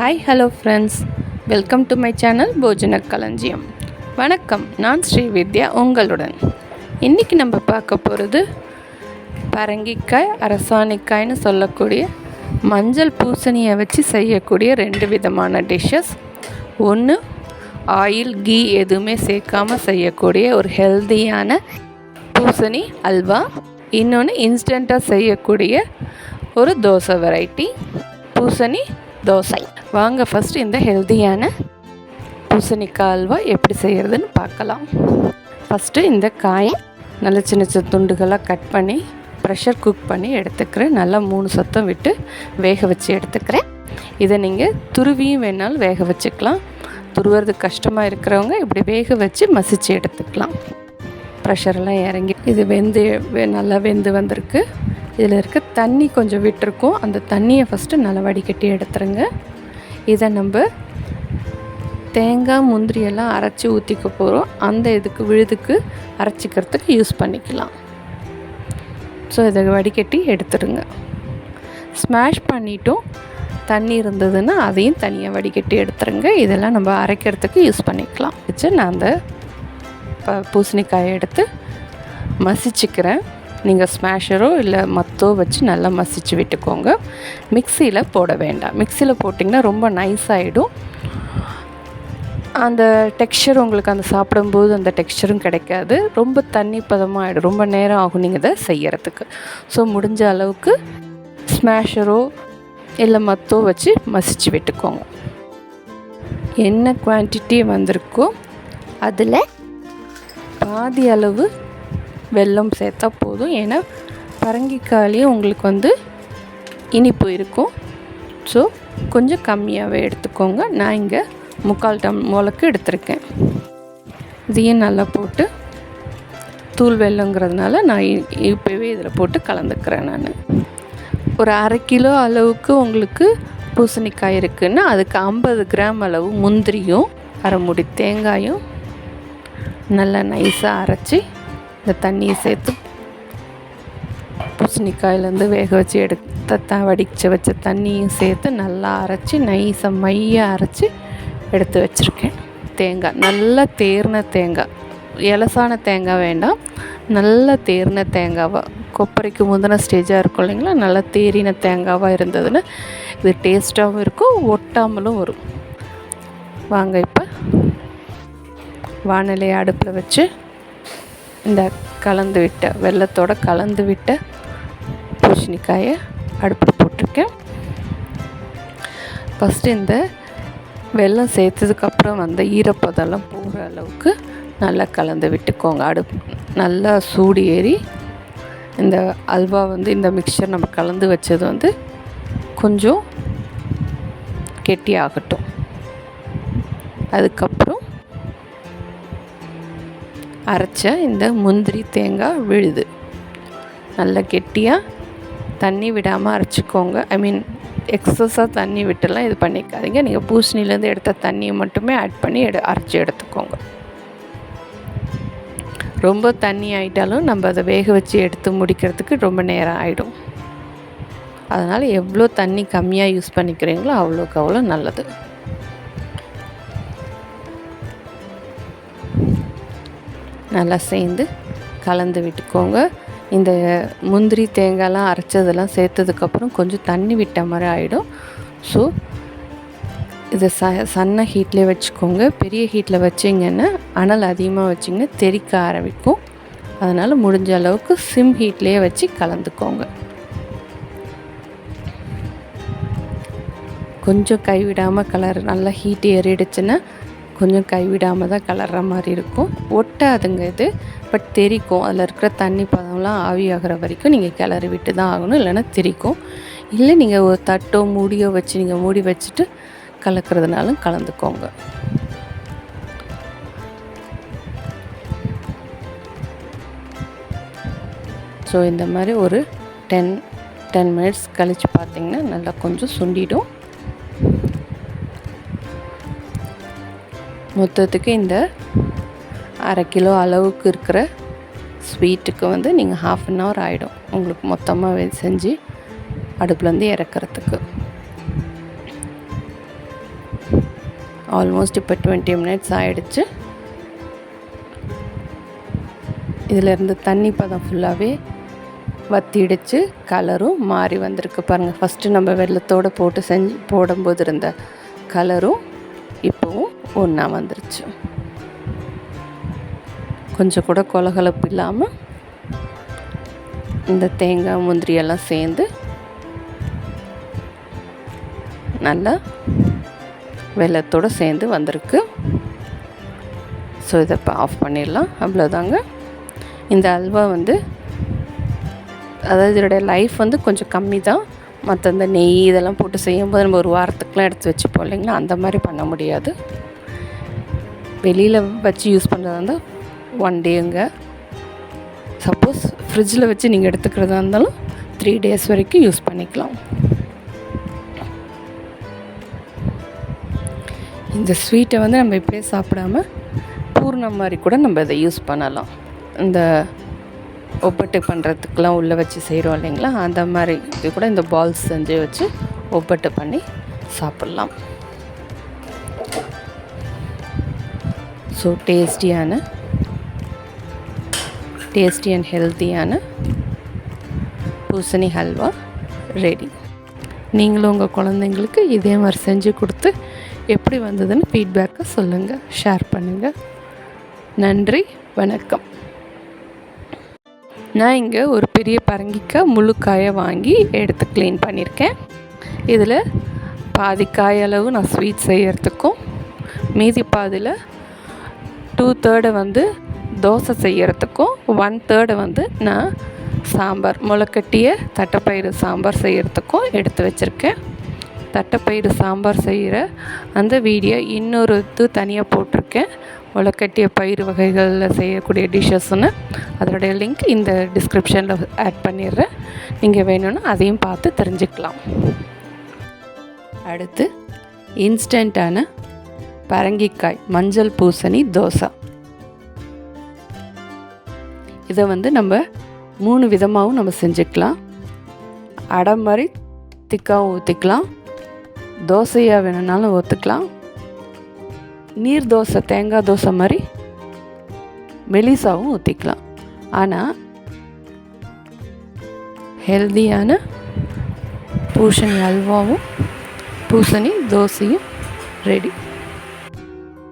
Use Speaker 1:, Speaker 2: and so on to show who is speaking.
Speaker 1: Hi hello friends welcome to my channel Bojana Kalanjiyam வணக்கம் நான் ஸ்ரீ வித்யா உங்களுடன். இன்றைக்கி நம்ம பார்க்க போகிறது பரங்கிக்காய் அரசாணிக்காய்னு சொல்லக்கூடிய மஞ்சள் பூசணியை வச்சு செய்யக்கூடிய ரெண்டு விதமான டிஷ்ஷஸ் ஒன்று ஆயில் கீ எதுவுமே சேர்க்காமல் செய்யக்கூடிய ஒரு ஹெல்த்தியான பூசணி அல்வா. இன்னொன்று இன்ஸ்டண்ட்டாக செய்யக்கூடிய ஒரு தோசை வெரைட்டி பூசணி தோசை. வாங்க ஃபஸ்ட்டு இந்த ஹெல்தியான பூசணிக்காய் அல்வா எப்படி செய்கிறதுன்னு பார்க்கலாம். ஃபஸ்ட்டு இந்த காயை நல்ல சின்ன சின்ன துண்டுகளாக கட் பண்ணி ப்ரெஷர் குக் பண்ணி எடுத்துக்கிறேன். நல்லா மூணு சத்தம் விட்டு வேக வச்சு எடுத்துக்கிறேன். இதை நீங்கள் துருவியும் வேணாலும் வேக வச்சுக்கலாம். துருவுறது கஷ்டமாக இருக்கிறவங்க இப்படி வேக வச்சு மசிச்சு எடுத்துக்கலாம். ப்ரெஷர்லாம் இறங்கி இது வெந்து வெ- நல்லா வெந்து வந்திருக்கு. இதில் இருக்க தண்ணி கொஞ்சம் விட்டுருக்கும். அந்த தண்ணியை ஃபஸ்ட்டு நல்லா வடிகட்டி எடுத்துருங்க. இதை நம்ம தேங்காய் முந்திரி எல்லாம் அரைச்சி ஊற்றிக்க போகிறோம் அந்த இதுக்கு விழுதுக்கு அரைச்சிக்கிறதுக்கு யூஸ் பண்ணிக்கலாம். ஸோ இதை வடிகட்டி எடுத்துருங்க. ஸ்மாஷ் பண்ணிட்டும். தண்ணி இருந்ததுன்னா அதையும் தனியாக வடிகட்டி எடுத்துருங்க. இதெல்லாம் நம்ம அரைக்கிறதுக்கு யூஸ் பண்ணிக்கலாம். வச்சு நான் அந்த ப பூசணிக்காயை எடுத்து மசிச்சுக்கிறேன். நீங்கள் ஸ்மாஷரோ இல்லை மத்தோ வச்சு நல்லா மசிச்சு விட்டுக்கோங்க. மிக்சியில் போட வேண்டாம். மிக்சியில் போட்டிங்கன்னா ரொம்ப நைஸ் ஆகிடும் அந்த டெக்ஸ்சர் உங்களுக்கு அந்த சாப்பிடும்போது அந்த டெக்ஸ்சரும் கிடைக்காது. ரொம்ப தண்ணி பதமாக ஆகிடும் ரொம்ப நேரம் ஆகும் நீங்கள் இதை செய்யறதுக்கு. ஸோ முடிஞ்ச அளவுக்கு ஸ்மாஷரோ இல்லை மத்தோ வச்சு மசிச்சு விட்டுக்கோங்க. என்ன குவான்டிட்டி வந்திருக்கோ அதில் பாதி அளவு வெல்லம் சேர்த்தா போதும். ஏன்னா பரங்கிக்காயிலே உங்களுக்கு வந்து இனிப்பு இருக்கும். ஸோ கொஞ்சம் கம்மியாகவே எடுத்துக்கோங்க. நான் இங்கே முக்கால் டம் முளக்கு எடுத்திருக்கேன். இதையும் நல்லா போட்டு தூள் வெல்லங்கிறதுனால நான் இ- இப்போவே இதில் போட்டு கலந்துக்கிறேன் நான். ஒரு அரை கிலோ அளவுக்கு உங்களுக்கு பூசணிக்காய் இருக்குன்னா அதுக்கு ஐம்பது கிராம் அளவு முந்திரியும் அரை முடி தேங்காயும் நல்லா நைஸாக அரைச்சி இந்த தண்ணியை சேர்த்து பூசணிக்காயிலேருந்து வேக வச்சு எடுத்த த வடித்து வச்ச தண்ணியும் சேர்த்து நல்லா அரைச்சி நைஸாக மையாக அரைச்சி எடுத்து வச்சுருக்கேன். தேங்காய் நல்லா தேர்ன தேங்காய். இலசான தேங்காய் வேண்டாம். நல்ல தேர்ன தேங்காவாக கொப்பரைக்கு முந்தின ஸ்டேஜாக இருக்கும் இல்லைங்களா? நல்லா தேறின தேங்காவாக இருந்ததுன்னு இது டேஸ்ட்டாகவும் இருக்கும் ஒட்டாமலும் வரும். வாங்க இப்போ வானிலையை அடுப்பில் வச்சு இந்த கலந்து விட்ட வெள்ளத்தோட கலந்து விட்ட பூசணிக்காயை அடுப்பில் போட்டிருக்கேன். ஃபஸ்ட்டு இந்த வெல்லம் சேர்த்ததுக்கப்புறம் வந்த ஈரப்பதெல்லாம் போகிற அளவுக்கு நல்லா கலந்து விட்டுக்கோங்க. அடுப்பு நல்லா சூடு ஏறி இந்த அல்வா வந்து இந்த மிக்சர் நம்ம கலந்து வச்சது வந்து கொஞ்சம் கெட்டி ஆகட்டும் அதுக்கப்புறம் அரைச்ச இந்த முந்திரி தேங்காய் விழுது. நல்லா கெட்டியாக தண்ணி விடாமல் அரைச்சிக்கோங்க. ஐ மீன் எக்ஸஸாக தண்ணி விட்டுலாம் இது பண்ணிக்காதீங்க. நீங்கள் பூசணிலேருந்து எடுத்த தண்ணியை மட்டுமே ஆட் பண்ணி எடு அரைச்சி எடுத்துக்கோங்க. ரொம்ப தண்ணி ஆயிட்டாலும் நம்ம அதை வேக வச்சு எடுத்து முடிக்கிறதுக்கு ரொம்ப நேரம் ஆகிடும் அதனால் எவ்வளோ தண்ணி கம்மியாக யூஸ் பண்ணிக்கிறீங்களோ அவ்வளோக்கு அவ்வளோ நல்லது. நல்லா சேர்ந்து கலந்து விட்டுக்கோங்க. இந்த முந்திரி தேங்காய்லாம் அரைச்சதெல்லாம் சேர்த்ததுக்கப்புறம் கொஞ்சம் தண்ணி விட்ட மாதிரி ஆகிடும் ஸோ இதை ச சன்ன ஹீட்லேயே வச்சுக்கோங்க. பெரிய ஹீட்டில் வச்சிங்கன்னா அனல் அதிகமாக வச்சிங்கன்னா தெறிக்க ஆரம்பிக்கும். அதனால் முடிஞ்ச அளவுக்கு சிம் ஹீட்லேயே வச்சு கலந்துக்கோங்க. கொஞ்சம் கைவிடாமல் கலர் நல்லா ஹீட் ஏறிடுச்சுன்னா கொஞ்சம் கைவிடாமல் தான் கலர்ற மாதிரி இருக்கும். ஒட்டாதுங்க இது. பட் தெரிக்கும். அதில் இருக்கிற தண்ணி பதம்லாம் ஆவியாகிற வரைக்கும் நீங்கள் கிளறி விட்டு தான் ஆகணும். இல்லைன்னா தெரிக்கும். இல்லை நீங்கள் ஒரு தட்டோ மூடியோ வச்சு நீங்கள் மூடி வச்சுட்டு கலக்கிறதுனாலும் கலந்துக்கோங்க. ஸோ இந்த மாதிரி ஒரு டென் டென் மினிட்ஸ் கழித்து பார்த்தீங்கன்னா நல்லா கொஞ்சம் சுண்டிடும். மொத்தத்துக்கு இந்த அரை கிலோ அளவுக்கு இருக்கிற ஸ்வீட்டுக்கு வந்து நீங்கள் ஹாஃப் அன் ஹவர் ஆகிடும் உங்களுக்கு மொத்தமாக செஞ்சு அடுப்புலேருந்து இறக்கிறதுக்கு. ஆல்மோஸ்ட் இப்போ டுவெண்ட்டி மினிட்ஸ் ஆகிடுச்சு இதிலேருந்து தண்ணி பதம் ஃபுல்லாகவே வத்திடுச்சு. கலரும் மாறி வந்திருக்கு பாருங்கள் ஃபஸ்ட்டு நம்ம வெள்ளத்தோடு போட்டு செஞ்சு போடும்போது இருந்த கலரும் ஒன்றா வந்துருச்சு. கொஞ்சம் கூட கொலகலப்பு இல்லாமல் இந்த தேங்காய் முந்திரி எல்லாம் சேர்ந்து நல்லா வெள்ளத்தோடு சேர்ந்து வந்திருக்கு. ஸோ இதை இப்போ ஆஃப் பண்ணிடலாம். அவ்வளோதாங்க இந்த அல்வா வந்து அதாவது இதோடைய லைஃப் வந்து கொஞ்சம் கம்மி தான் மற்ற இந்த நெய் இதெல்லாம் போட்டு செய்யும்போது நம்ம ஒரு வாரத்துக்குலாம் எடுத்து வச்சுப்போம் இல்லைங்களா? அந்த மாதிரி பண்ண முடியாது. வெளியில் வச்சு யூஸ் பண்ணுறதா இருந்தால் ஒன் டேங்க சப்போஸ் ஃப்ரிட்ஜில் வச்சு நீங்கள் எடுத்துக்கிறதா இருந்தாலும் த்ரீ டேஸ் வரைக்கும் யூஸ் பண்ணிக்கலாம். இந்த ஸ்வீட்டை வந்து நம்ம இப்படியே சாப்பிடாம பூர்ணம் மாதிரி கூட நம்ம இதை யூஸ் பண்ணலாம். இந்த ஒப்பட்டு பண்ணுறதுக்கெலாம் உள்ளே வச்சு செய்கிறோம் இல்லைங்களா? அந்த மாதிரி இது கூட இந்த பால்ஸ் செஞ்சு வச்சு ஒப்பட்டு பண்ணி சாப்பிட்லாம். ஸோ டேஸ்டியான டேஸ்டி அண்ட் ஹெல்த்தியான பூசணி ஹல்வா ரெடி நீங்களும் உங்கள் குழந்தைங்களுக்கு இதே மாதிரி செஞ்சு கொடுத்து எப்படி வந்ததுன்னு ஃபீட்பேக்கை சொல்லுங்கள் ஷேர் பண்ணுங்கள் நன்றி வணக்கம். நான் இங்கே ஒரு பெரிய பரங்கிக்காய் முழு காயை வாங்கி எடுத்து க்ளீன் பண்ணியிருக்கேன். இதில் பாதி காயளவு அளவு நான் ஸ்வீட் செய்கிறதுக்கும் மீதி பாதியில் டூ தேர்டு வந்து தோசை செய்கிறதுக்கும் ஒன் தேர்டு வந்து நான் சாம்பார் முளைக்கட்டிய தட்டைப்பயிறு சாம்பார் செய்கிறதுக்கும் எடுத்து வச்சுருக்கேன். தட்டைப்பயிறு சாம்பார் செய்கிற அந்த வீடியோ இன்னொரு இது தனியாக போட்டிருக்கேன். முளைக்கட்டிய பயிறு வகைகளில் செய்யக்கூடிய டிஷ்ஷஸ்னு அதோடைய லிங்க் இந்த டிஸ்கிரிப்ஷனில் ஆட் பண்ணிடுறேன். நீங்கள் வேணும்னா அதையும் பார்த்து தெரிஞ்சுக்கலாம். அடுத்து இன்ஸ்டண்ட்டான பரங்கிக்காய் மஞ்சள் பூசணி தோசை. இதை வந்து நம்ம மூணு விதமாகவும் நம்ம செஞ்சுக்கலாம். அடை மாதிரி திக்காகவும் ஊற்றிக்கலாம் தோசையாக வேணும்னாலும் ஊற்றுக்கலாம் நீர் தோசை தேங்காய் தோசை மாதிரி மெலிசாவும் ஊற்றிக்கலாம் ஆனால் ஹெல்தியான பூசணி அல்வாவும் பூசணி தோசையும் ரெடி